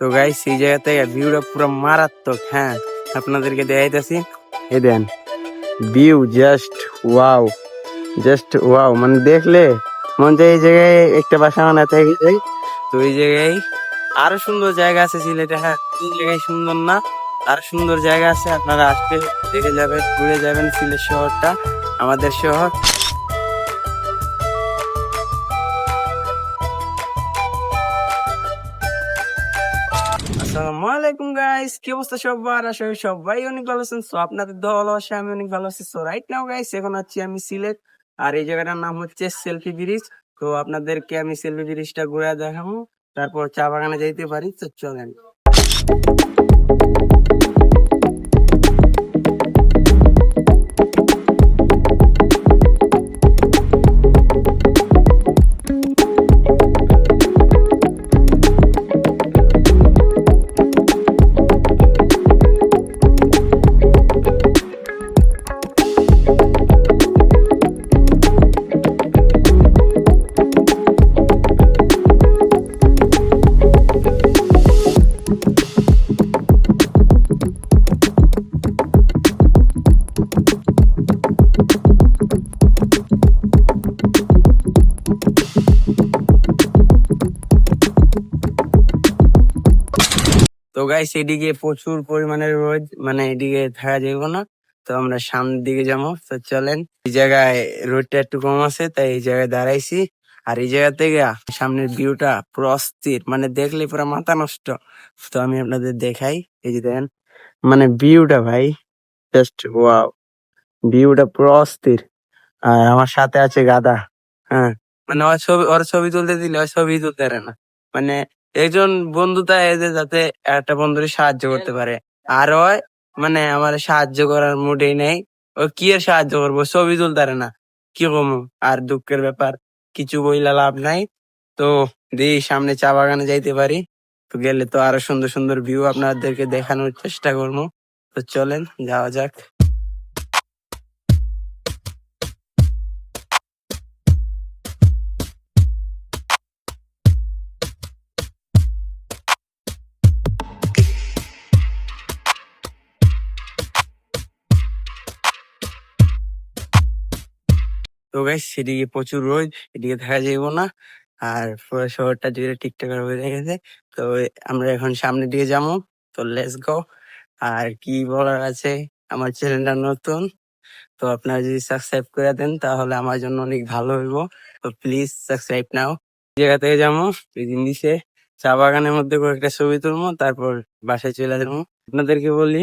তো গাইস এই জায়গা থেকে ভিউটা পুরো মারাত্মক হ্যাঁ। আপনাদেরকে দেখাইতেছি। এই দেন view just wow just wow মানে দেখলে মন চাই এই জায়গায় একটা বাসা বানাতে তো এই জায়গায় আরও সুন্দর জায়গা আছে সিলেটে হ্যাঁ। এই জায়গায় সুন্দর না, আর সুন্দর জায়গা আছে। আপনারা আসবে দেখে যাবেন, ঘুরে যাবেন সিলেট শহরটা, আমাদের শহর। আসসালামু গাইস কি অবস্থা সবার? আশা করি সবাই অনেক ভালো আছেন। সো আপনাদের দল আছে আমি অনেক ভালো আছি। সো রাইট নাও গাইস এখন আছি আমি সিলেট। আর এই জায়গাটার নাম হচ্ছে সেলফি ব্রিজ। তো আপনাদেরকে আমি সেলফি ব্রিজটা ঘুরে দেখাবো। তারপর চা বাগানে যাইতে পারি। তো চলেন। তো গাইস এদিকে প্রচুর পরিমাণে রোদ মানে এদিকে থাকা যাবে না। তো আমরা সামনের দিকে যাব। তো চলেন, এই জায়গায় রোদটা একটু কম আছে, তাই এই জায়গায় দাঁড়াইছি। আর এই জায়গা থেকে সামনের ভিউটা পুরো অস্থির মানে দেখলে পুরো মাথা নষ্ট। তো আমি আপনাদের দেখাই, এই যে দেখেন মানে ভিউটা ভাই জাস্ট ওয়াও ভিউটা পুরো অস্থির। আর আমার সাথে আছে গাদা হ্যাঁ। মানে ওর ছবি ওর ছবি তুলতে দিলে ওর ছবি তুলতে পারে না। মানে একজন বন্ধুতা এসে যাতে একটা বন্ধুরে সাহায্য করতে পারে। আর ওই মানে আমার সাহায্য করার মুডেই নেই। ও কি আর সাহায্য করব? ছবি তুলতে পারে না। কি কম? আর দুঃখের ব্যাপার, কিছু বইলা লাভ নাই। তো দি সামনে চা বাগানে যাইতে পারি। তো গেলে তো আরও সুন্দর সুন্দর ভিউ আপনাদেরকে দেখানোর চেষ্টা করব। তো চলেন, যাওয়া যাক। তো গাইস সেদিকে প্রচুর রোদ, এদিকে থাকা যাইব না। আর পুরো শহরটা জুড়ে ঠিকঠাক হয়ে গেছে। তো আমরা এখন সামনের দিকে যাব। তো লেটস গো আর কি বলার আছে? আমার চ্যানেলটা নতুন। তো আপনারা যদি সাবস্ক্রাইব করে দেন, তাহলে আমার জন্য অনেক ভালো হইব। তো প্লিজ সাবস্ক্রাইব নাও। জায়গা থেকে যাব ওই দিন দিছে চা বাগানের মধ্যে করে একটা ছবি তুলবো, তারপর বাসায় চলে যাব আপনাদেরকে বলি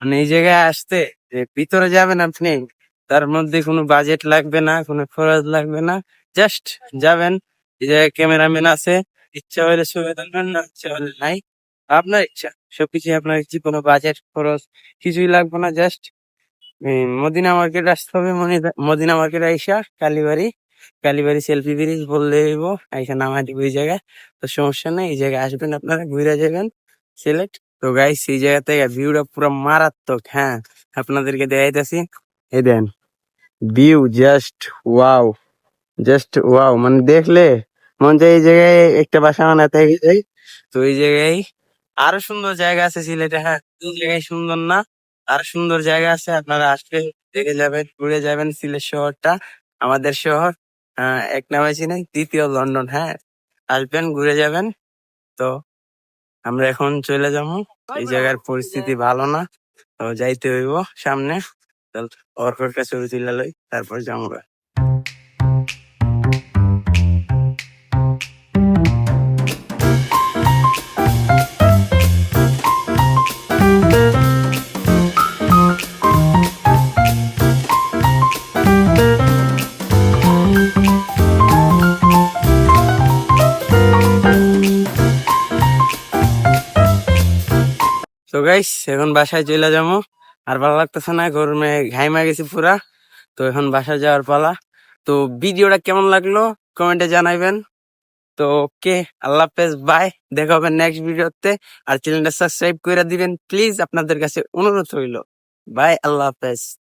মানে এই জায়গায় আসতে যে ভিতরে যাবেন আপনি তার মধ্যে কোনো বাজেট লাগবে না, কোনো খরচ লাগবে না। জাস্ট যাবেন জায়গায় ক্যামেরাম্যান আছে, ইচ্ছা হলে ছবি তুলবেন, না ইচ্ছা হলে নাই। আপনার ইচ্ছা, সবকিছু আপনার ইচ্ছে, কোনো বাজেট খরচ, কিছুই লাগবে না জাস্ট মদিনা মার্কেট আসতে হবে মদিনা মার্কেট আইসা, কালীবাড়ি কালীবাড়ি সেলফি ব্রিজ বললে হইব, আইসা নামা দিব এই জায়গায়। তো সমস্যা নেই, এই জায়গায় আসবেন আপনারা, ঘুরে যাবেন সিলেট তো গাইস এই জায়গা থেকে ভিউটা পুরো মারাত্মক হ্যাঁ আপনাদেরকে দেখাইতেছি। এই দেন। View just wow just wow মানে দেখলে মন চাই এই জায়গায় একটা বাসা বানাতে যাই। তো এই জায়গায় আরও সুন্দর জায়গা আছে সিলেটে হ্যাঁ। জায়গায় সুন্দর না আর সুন্দর জায়গা আছে। আপনারা আসবে দেখে যাবেন ঘুরে যাবেন সিলেট শহরটা আমাদের শহর। আহ, এক নামে চিনি দ্বিতীয় লন্ডন হ্যাঁ। আসবেন ঘুরে যাবেন। তো আমরা এখন চলে যাব। এই জায়গার পরিস্থিতি ভালো না তো যাইতে হইব সামনে। চল অর্কর কাছে তুলে লই তারপর যাব তো গাইস এখন বাসায় চলে যাব। আর ভালো লাগতেছে না গরমে ঘাইমা গেছি পুরা। তো এখন বাসা যাওয়ার পালা। তো ভিডিওটা কেমন লাগল কমেন্টে জানাইবেন। তো ওকে, আল্লাহ হাফেজ, বাই। দেখা হবে নেক্সট ভিডিওতে। আর চ্যানেলটা সাবস্ক্রাইব করে দিবেন প্লিজ আপনাদের কাছে অনুরোধ রইল। বাই, আল্লাহ হাফেজ।